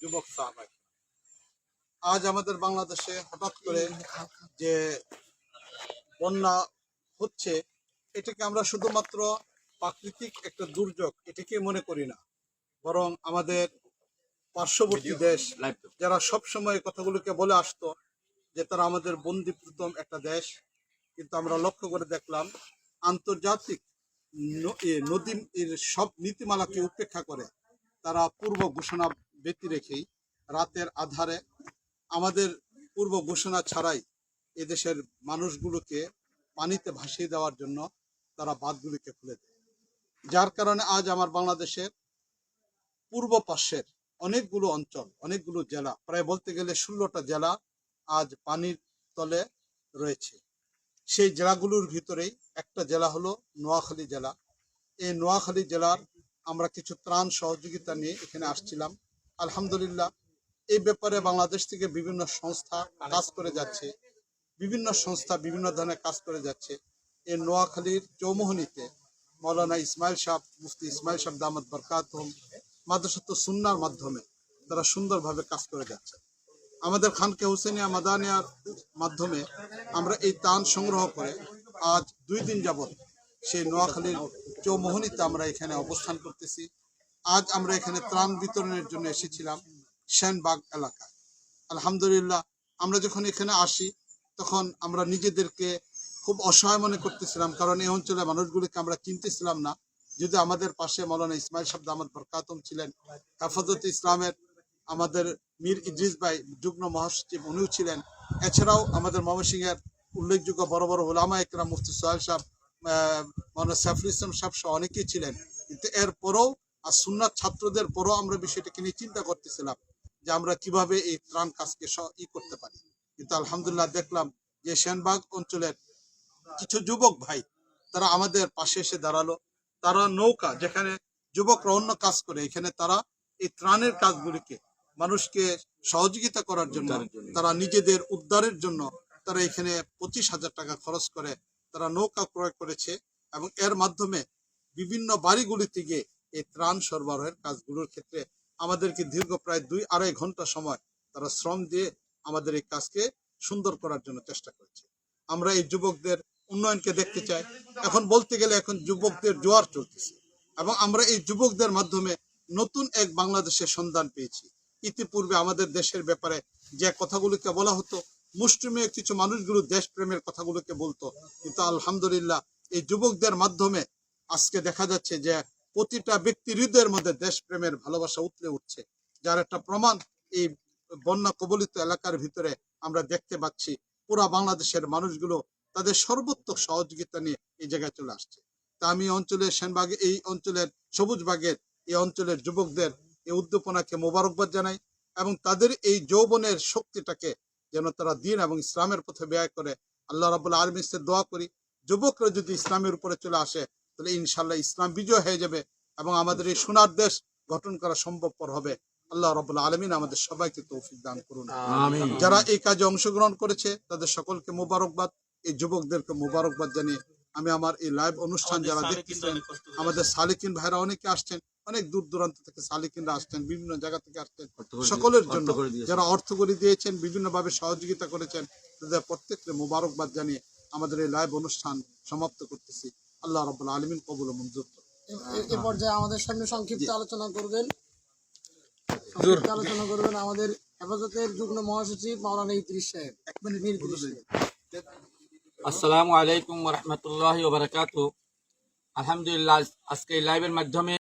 যুবক সাহাবাই আজ আমাদের বাংলাদেশে হঠাৎ করে যে বন্যা হচ্ছে এটাকে আমরা শুধুমাত্র প্রাকৃতিক একটা দুর্যোগ এটাকে মনে করি না বরং আমাদের পার্শ্ববর্তী দেশ যারা সব সময় কথাগুলোকে বলে আসতো যে তারা আমাদের বন্দিপ্রতম একটা দেশ কিন্তু আমরা লক্ষ্য করে দেখলাম আন্তর্জাতিক নদী সব নীতিমালাকে উপেক্ষা করে তারা পূর্ব ঘোষণা ব্যতি রেখেই রাতের আধারে আমাদের পূর্ব ঘোষণা ছাড়াই এদেশের মানুষগুলোকে পানিতে ভাসিয়ে দেওয়ার জন্য তারা বাঁধগুলিকে খুলে দেয়। যার কারণে আজ আমার বাংলাদেশের পূর্ব পাশের অনেকগুলো অঞ্চল, অনেকগুলো জেলা, প্রায় বলতে গেলে ষোলোটা জেলা আজ পানির তলে রয়েছে। সেই জেলাগুলোর ভিতরেই একটা জেলা হলো নোয়াখালী জেলা। এই নোয়াখালী জেলার আমরা কিছু ত্রাণ সহযোগিতা নিয়ে এখানে আসছিলাম। আলহামদুলিল্লাহ, এই ব্যাপারে বাংলাদেশ থেকে বিভিন্ন সংস্থা কাজ করে যাচ্ছে। বিভিন্ন সংস্থা বিভিন্ন ধরনের কাজ করে যাচ্ছে। এই নোয়াখালীর চৌমোহনীতে মৌলানা ইসমাইল সাহ মুফতি ইসমাইল সাহ দামদ বরকাত মাদ্রাসাত সুন্নার মাধ্যমে তারা সুন্দরভাবে কাজ করে যাচ্ছে। আমাদের খানকে হুসেনিয়া মাদানিয়ার মাধ্যমে আমরা এই তান সংগ্রহ করে আজ দুই দিন যাবত সেই নোয়াখালীর চৌমোহনীতে আমরা এখানে অবস্থান করতেছি। আজ আমরা এখানে ত্রাণ বিতরণের জন্য এসেছিলাম সেনবাগ এলাকা আলহামদুলিল্লাহ, আমরা যখন এখানে আসি, তখন আমরা নিজেদেরকে খুব অসহায় মনে করতেছিলাম, কারণ এই অঞ্চলের মানুষগুলিকে আমরা চিনতেছিলাম না। যদি আমাদের পাশে মৌলানা ইসমাইল শাব্দ আহমদ বরকাতম ছিলেন, হেফাজত ইসলামের আমাদের মীর ইদ্রিস ভাই, যুগ্ম মহাসচিব, উনিও ছিলেন। এছাড়াও আমাদের ময়মনসিংহের উল্লেখযোগ্য বড় বড় ওলামা একরাম মুফতি সোহেল সাহেব মৌলানা সাইফুল ইসলাম সাহেব সহ অনেকেই ছিলেন। কিন্তু এর পরেও আর সুন্নাত ছাত্রদের পরেও আমরা বিষয়টাকে নিয়ে চিন্তা করতেছিলাম যে আমরা কীভাবে এই ত্রাণ কাজকে ই করতে পারি। কিন্তু আলহামদুলিল্লাহ দেখলাম যে সেনবাগ অঞ্চলের কিছু যুবক ভাই তারা আমাদের পাশে এসে দাঁড়াল। তারা নৌকা যেখানে যুবকরা অন্য কাজ করে এখানে তারা এই ত্রাণের কাজগুলিকে মানুষকে সহযোগিতা করার জন্য। তারা নিজেদের উদ্ধারের জন্য তারা এখানে পঁচিশ হাজার টাকা খরচ করে তারা নৌকা ক্রয় করেছে এবং এর মাধ্যমে বিভিন্ন বাড়িগুলিতে গিয়ে এই ত্রাণ সরবরাহের কাজগুলোর ক্ষেত্রে আমাদেরকে দীর্ঘ প্রায় দুই আড়াই ঘণ্টা সময় তারা শ্রম দিয়ে আমাদের এই কাজকে সুন্দর করার জন্য চেষ্টা করেছে। আমরা এই যুবকদের উন্নয়নকে দেখতে চাই। এখন বলতে গেলে এখন যুবকদের জোয়ার চলতেছে এবং আমরা এই যুবকদের মাধ্যমে নতুন এক বাংলাদেশের সন্ধান পেয়েছি। ইতিপূর্বে আমাদের দেশের ব্যাপারে যে কথাগুলোকে বলা হতো মুষ্টিমেয় কিছু মানুষগুলো দেশপ্রেমের কথাগুলোকে বলতো, কিন্তু আলহামদুলিল্লাহ এই যুবকদের মাধ্যমে আজকে দেখা যাচ্ছে যে প্রতিটা ব্যক্তি হৃদয়ের মধ্যে দেশপ্রেমের ভালোবাসা উতলে উঠছে, যার একটা প্রমাণ এই বন্যা কবলিত এলাকার ভিতরে আমরা দেখতে পাচ্ছি। পুরা বাংলাদেশের মানুষগুলো তাদের সর্বোত্তক সহযোগিতা নিয়ে এই জায়গায় চলে আসছে। তা আমি অঞ্চলের সেনবাগে, এই অঞ্চলের সবুজ বাগের, এই অঞ্চলের যুবকদের এই উদ্দীপনাকে মোবারকবাদ জানাই এবং তাদের এই যৌবনের শক্তিটাকে যেন তারা দিন এবং ইসলামের পথে ব্যয় করে। আল্লাহ রাবুল আলমিসের দোয়া করি, যুবকরা যদি ইসলামের উপরে চলে আসে তাহলে ইনশাল্লাহ ইসলাম বিজয় হয়ে যাবে এবং আমাদের এই সোনার দেশ গঠন করা সম্ভবপর হবে। আল্লাহ রাবুল আলমিন আমাদের সবাইকে তৌফিক দান করুন। যারা এই কাজে অংশগ্রহণ করেছে তাদের সকলকে মোবারকবাদ এই যুবকদেরকে মোবারকবাদ জানিয়ে আমি আমার এই লাইভ অনুষ্ঠান যারা দেখতেছেন আমাদের সালিকিন ভাইরা অনেকে আসছেন অনেক দূর দূরান্ত থেকে সালিকিনরা আসছেন বিভিন্ন জায়গা থেকে আসছেন সকলের জন্য যারা অর্থ করে দিয়েছেন বিভিন্ন ভাবে সহযোগিতা করেছেন তাদের প্রত্যেককে মোবারকবাদ জানিয়ে আমাদের এই লাইভ অনুষ্ঠান সমাপ্ত করতেছি। আল্লাহ রব্বুল আলমিন কবুল মঞ্জুর এ- পর্যায়ে আমাদের সামনে সংক্ষিপ্ত আলোচনা করবেন। সংক্ষিপ্ত আলোচনা করবেন আমাদের হেফাজতের যুগ্ম মহাসচিব মাওলানা ইদ্রিস সাহেব। এক মিনিট আসসালামু আলাইকুম রহমতুল্লাহ আলহামদুলিল্লাহ আজকে লাইভের মাধ্যমে